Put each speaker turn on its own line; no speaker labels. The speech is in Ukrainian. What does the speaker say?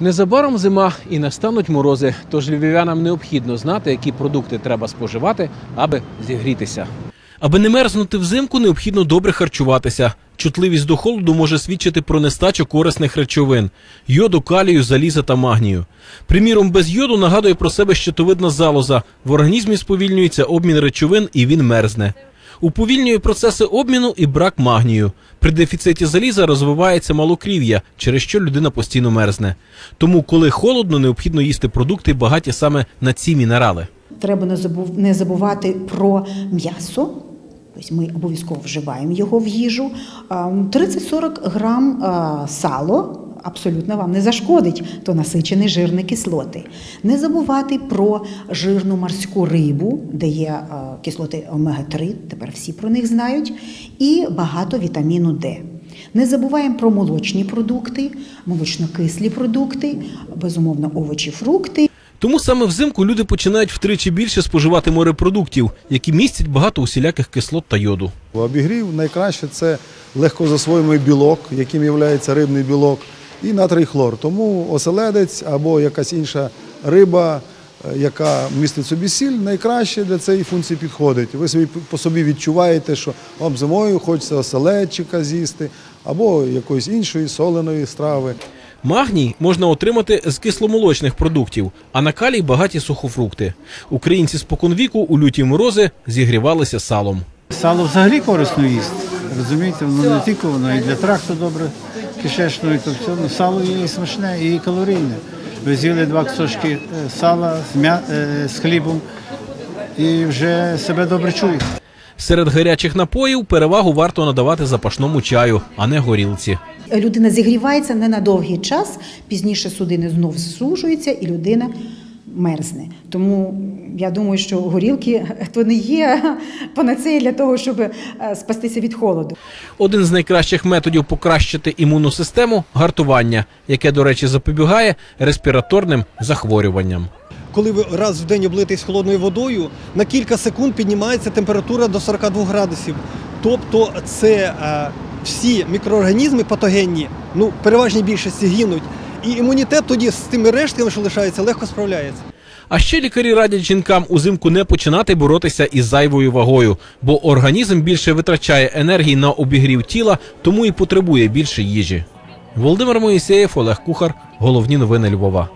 Незабаром зима і настануть морози, тож львів'янам необхідно знати, які продукти треба споживати, аби зігрітися. Аби не мерзнути взимку, необхідно добре харчуватися. Чутливість до холоду може свідчити про нестачу корисних речовин йоду, калію, заліза та магнію. Приміром, без йоду нагадує про себе щитовидна залоза. В організмі сповільнюється обмін речовин і він мерзне. Уповільнює процеси обміну і брак магнію. При дефіциті заліза розвивається малокрів'я, через що людина постійно мерзне. Тому, коли холодно, необхідно їсти продукти, багаті саме на ці мінерали.
Треба не забув- не забувати про м'ясо. Тобто ми обов'язково вживаємо його в їжу. А, 30-40 грам сало абсолютно вам не зашкодить, то насичені жирні кислоти. Не забувати про жирну морську рибу, де є кислоти омега-3, тепер всі про них знають, і багато вітаміну Д. Не забуваємо про молочні продукти, молочнокислі продукти, безумовно, овочі, фрукти.
Тому саме взимку люди починають втричі більше споживати морепродуктів, які містять багато усіляких кислот та йоду.
Обігрів найкраще це легкозасвоюємий білок, яким є рибний білок, і натрій хлор. Тому оселедець або якась інша риба, е, яка містить собі сіль, найкраще для цієї функції підходить. Ви собі по собі відчуваєте, що вам зимою хочеться оселедчика з'їсти або якоїсь іншої соленої страви.
Магній можна отримати з кисломолочних продуктів, а на калій багаті сухофрукти. Українці споконвіку у люті морози зігрівалися салом.
Сало взагалі корисно їсти. Розумієте, воно не тільки воно і для тракту добре, кишечної, то. Ну, сало є і смачне, і калорійне. Ви з'їли два кусочки е, сала з, м'я... е, з хлібом і вже себе добре чуєте.
Серед гарячих напоїв перевагу варто надавати запашному чаю, а не горілці.
Людина зігрівається не на довгий час, пізніше судини знов зсужуються і людина мерзне. Тому я думаю, що горілки то не є панацея для того, щоб е, спастися від холоду.
Один з найкращих методів покращити імунну систему гартування, яке, до речі, запобігає респіраторним захворюванням.
коли ви раз в день облитесь холодною водою, на кілька секунд піднімається температура до 42 градусів. Тобто це е, всі мікроорганізми патогенні, ну, переважній більшості гинуть. І імунітет тоді з тими рештками, що лишається, легко справляється.
А ще лікарі радять жінкам узимку не починати боротися із зайвою вагою, бо організм більше витрачає енергії на обігрів тіла, тому і потребує більше їжі. Володимир Моїсеєв, Олег Кухар. Головні новини Львова.